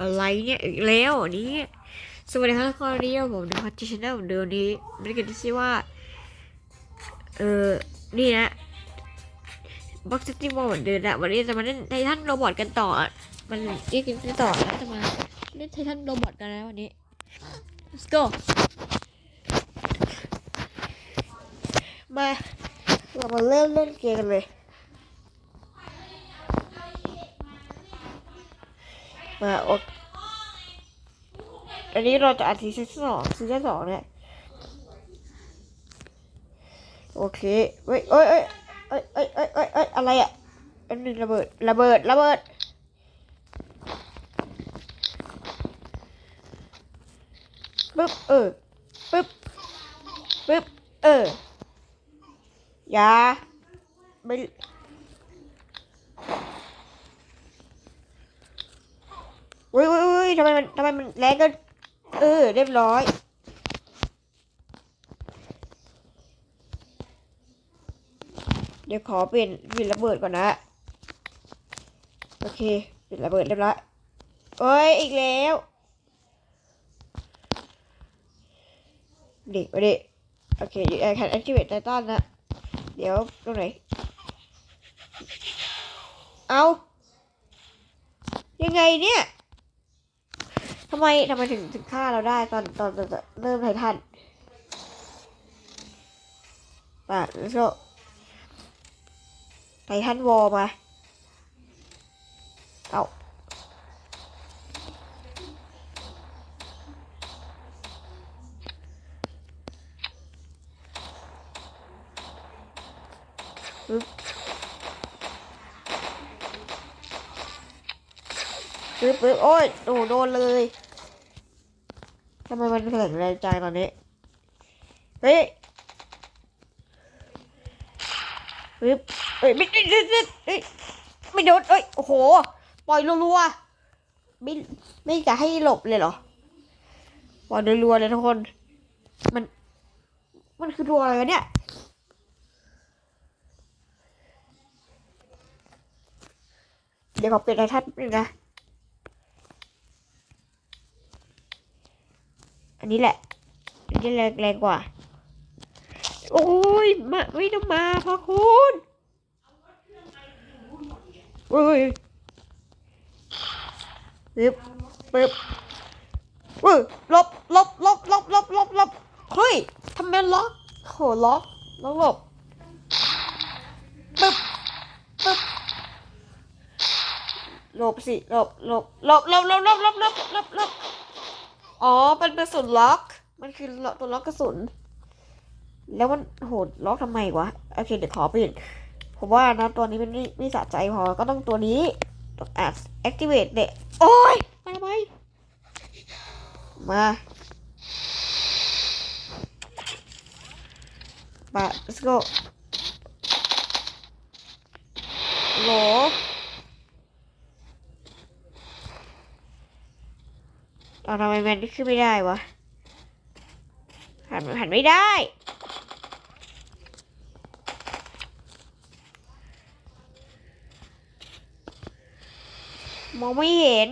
อะไรเนี่ยอีกแล้วอันนี้ สวัสดีครับทุกคนนนี้ผมในพัชชแนลเดิมนี้บริการที่ชื่อว่า เออนี่นะบ็อกซิตี้บอลเหมือนเดิมนะวันนี้จะมาเล่นไททันโรบอทกันต่อ มันเรียกกันต่อแล้วจะมาเล่นไททันโรบอทกันนะวันนี้ let's go มาเรามาเริ่มเล่นเกมกันเลย มาโออันนี้เราจะอัดซีซั่นสองซีซั่นสองเนี่ยโอเคเฮ้ยเอ้ยเอ้ยเอ้ยเอ้ยเอ้ยเอ้ยเอ้ยอะไรอะอันนี้ระเบิดระเบิดระเบิดปึ๊บเออปึ๊บปึ๊บเอออย่าไม่ เฮ้ยเฮ้ยเฮ้ยทำไมมันทำไมมันแรงกันเออ เรียบร้อย เดี๋ยวขอเปลี่ยนเปลี่ยนระเบิดก่อนนะ โอเคเปลี่ยนระเบิดเรียบร้อยเอ้ย อีกแล้ว เด็กไปดิโอเคเดี๋ยวแคนแอคทีเวตไททันนะ เดี๋ยวตรงไหน เอายังไงเนี่ย ทำไมทำไมถึงถึงฆ่าเราได้ตอนตอนตอนเริ่มไททันป่ะแล้วก็ไททันวอลมาเอาปึ๊บปึ๊บปึ๊บโอ้ยโอ้โดนเลย ทำไมมันแข็งแรงจังตอนนี้ เฮ้ยปึ๊บเอ้ยไม่ไม่ไม่ไม่เอ้ยไม่โดนเอ้ยโอ้โห ปล่อยรัวๆไม่ไม่จะให้หลบเลยเหรอ ปล่อยรัวๆเลยทุกคน มัน มันคือตัวอะไรเนี่ยเดี๋ยวขอเปลี่ยนไททันนึงนะ อันนี้แหละอันนี้แรงแรงกว่า โอ้ยมาไม่ต้องมาพระคุณเฮ้ยปึ๊บปึ๊บเฮ้ยลบลบลบลบลบลบลบเฮ้ยทำไมล็อกโหล็อกแล้วหลบปึ๊บปึ๊บลบสิลบลบลบลบลบลบลบลบลบ อ๋อเป็นกระสุนล็อก มันคือตัวล็อกกระสุน แล้วมันโหดล็อกทำไมวะ โอเค เดี๋ยวขอเปลี่ยนผมว่านะตัวนี้มันไม่ไม่สะใจพอ ก็ต้องตัวนี้ต้องอะ activate เด็โอ้ยมาไหมมามา let's go โหล เอาทำไมแมนที่ขึ้นไม่ได้วะ หันหันไม่ได้มองไม่เห็น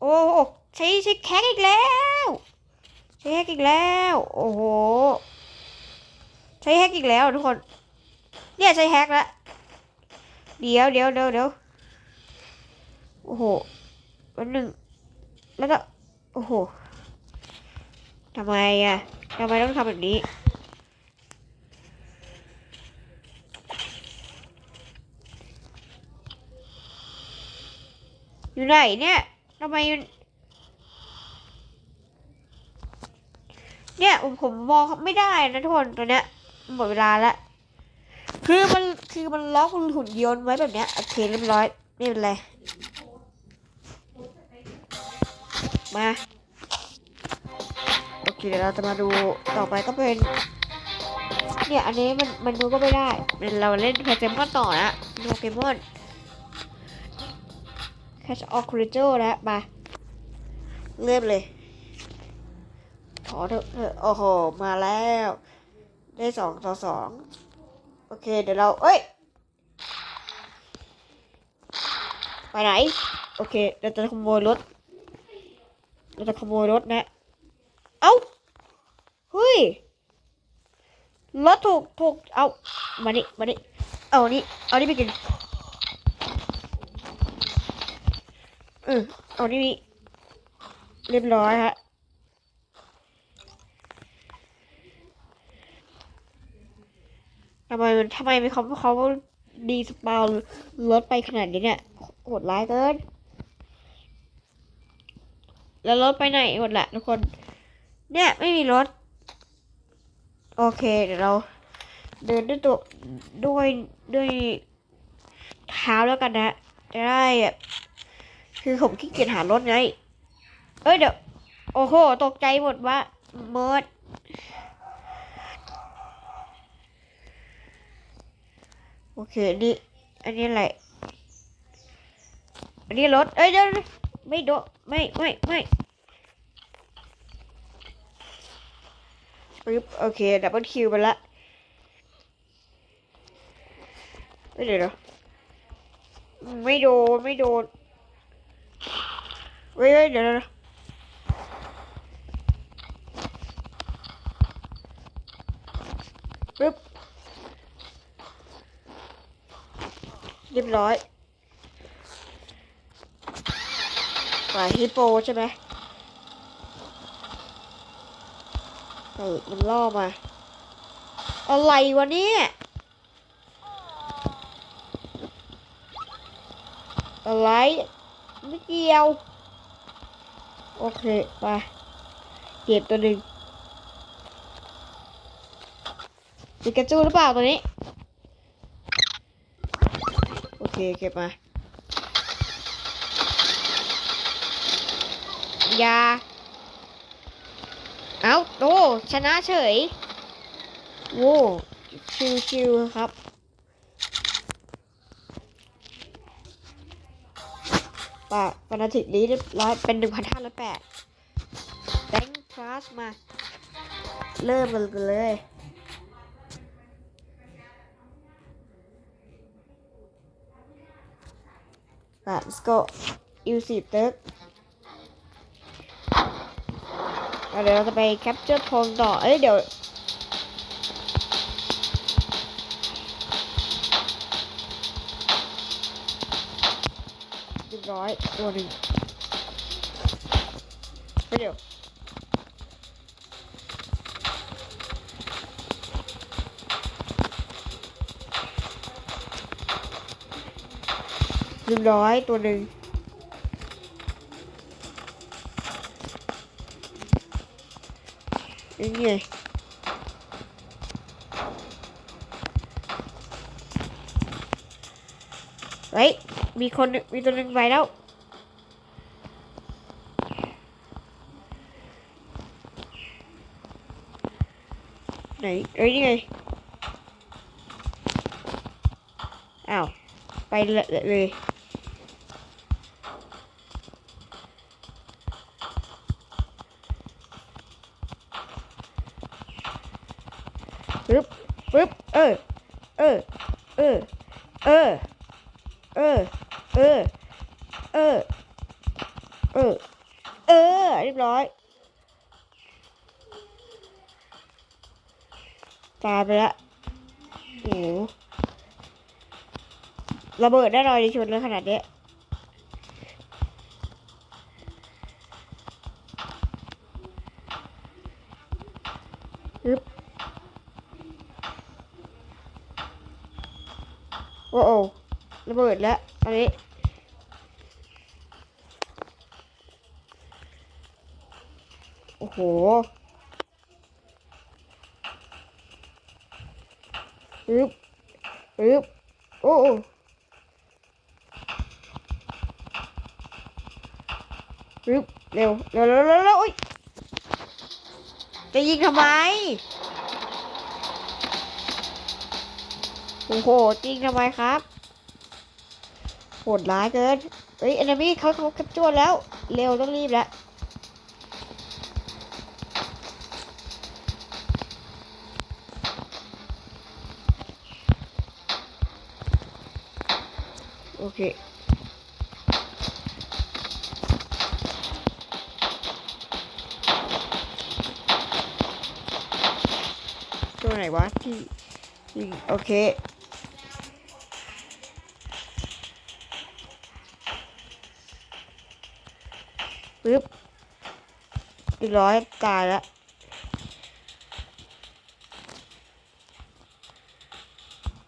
โอ้โหใช้ใช้แคกอีกแล้ว ใช้แฮกอีกแล้ว โอ้โห ใช้แฮกอีกแล้วทุกคน เนี่ยใช้แฮกแล้วเดี๋ยวเดี๋ยวเดี๋ยวเดี๋ยวโอ้โหวันหนึ่งแล้วก็ อ้โหทำไมอะทำไมต้องทำแบบนี้ อยู่ไหนเนี่ยทำไม เนี่ยผมมองไม่ได้นะทุกคนตัวเนี้ยหมดเวลาแล้วคือมันคือมันล็อกหุ่นยนต์ไว้แบบเนี้ยโอเคเรียบร้อยไม่เป็นไร มาโอเคเดี๋ยวเราจะมาดูต่อไปก็เป็นเนี่ยอันนี้มันมันดูก็ไม่ได้เเราเล่นโปเกมอนต่อนะโปเกมอน Catch all creature แล้วมาเริ่มเลยขอเถอะโอ้โห มาแล้ว ได้สองต่อสองโอเค เดี๋ยวเรา เอ้ย ไปไหน โอเคเราจะขโมยรถ เราจะขโมยรถนะ เอ้า เฮ้ย รถถูกถูก เอา มานี่มานี่เอานี่ เอานี่ไปกิน เออเอานี่เรียบร้อยฮะทำไมมันทำไมมันเขาเขาดีสปาวรถไปขนาดนี้เนี่ยโหดร้ายเกิน แล้วรถไปไหนหมดแหละทุกคน เนี่ย ไม่มีรถ โอเค เดี๋ยวเรา เดินด้วยตัวด้วยด้วยเท้าแล้วกันนะจะได้แบบคือผมขี้เกียจหารถไง เอ้ยเดี๋ยว โอ้โห ตกใจหมดว่าเมิดโอเค นี่ อันนี้อะไร อันนี้รถ เอ้ยเดี๋ยวเดี๋ยว ไม่โดนไม่ไม่ไม่ปึ๊บโอเคดับเบิลคิวไปละเอ้ยเดี๋ยวเดี๋ยวไม่โดนไม่โดนเฮ้ยเฮ้ยเดี๋ยวเดี๋ยวเดี๋ยวปึ๊บเรียบร้อย สายฮิปโปใช่ไหมมันล่อมา อะไรวะเนี่ยอะไรไม่เกี่ยว โอเค ไป เก็บตัวหนึ่งปิกาจูหรือเปล่าตัวนี้ โอเค เก็บมา ยา เอาโอ้ชนะเฉย โว้ชิวชิวๆครับปะฟานอาทิติกนี้ร้อยเป็นหนึ่งพันห้าร้อยแปดแบงค์พลาสมา เริ่มกันเลยอะ let's go อิวสิบเตึกอะ เดี๋ยวเราจะไปแคปเจอร์ทองต่อ เอ้ยเดี๋ยวเรียบร้อยตัวหนึ่งไปเดี๋ยวเรียบร้อยตัวหนึ่ง นี่ไงเฮ้ย มีคน มีตัวหนึ่งไปแล้ว ไหนเอ้ยนี่ไง อ้าว ไปเลยเลย เออ เออ เออ เออ เออ เออ เรียบร้อย ตายไปละโอ้ระเบิดได้รอยในชนเลยขนาดเนี้ยปึ๊บ โอ้โอ้ระเบิดแล้วอันนี้โอ้โหปึ๊บปึ๊บโอ้โอ้ปึ๊บเร็วเร็วเร็วเร็วเร็วอุ๊ยจะยิงทำไม โอ้โหจริงทำไมครับ โหดร้ายเกิน เฮ้ยเอนมี่เขาเขาแคปจวนแล้ว เร็วต้องรีบแล้วโอเคตัวไหนวะที่ โอเค ปึ๊บอีกร้อยตายแล้ว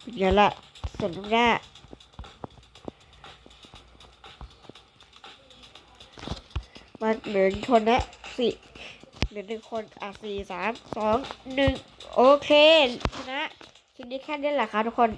เป็นไงล่ะส่วนทุกหน้ามาเหลือคนนะสี่เหลือหนึ่งคนอะสี่สามสองหนึ่งโอเคชนะคลิปนี้แค่นี้แหละค่ะทุกคน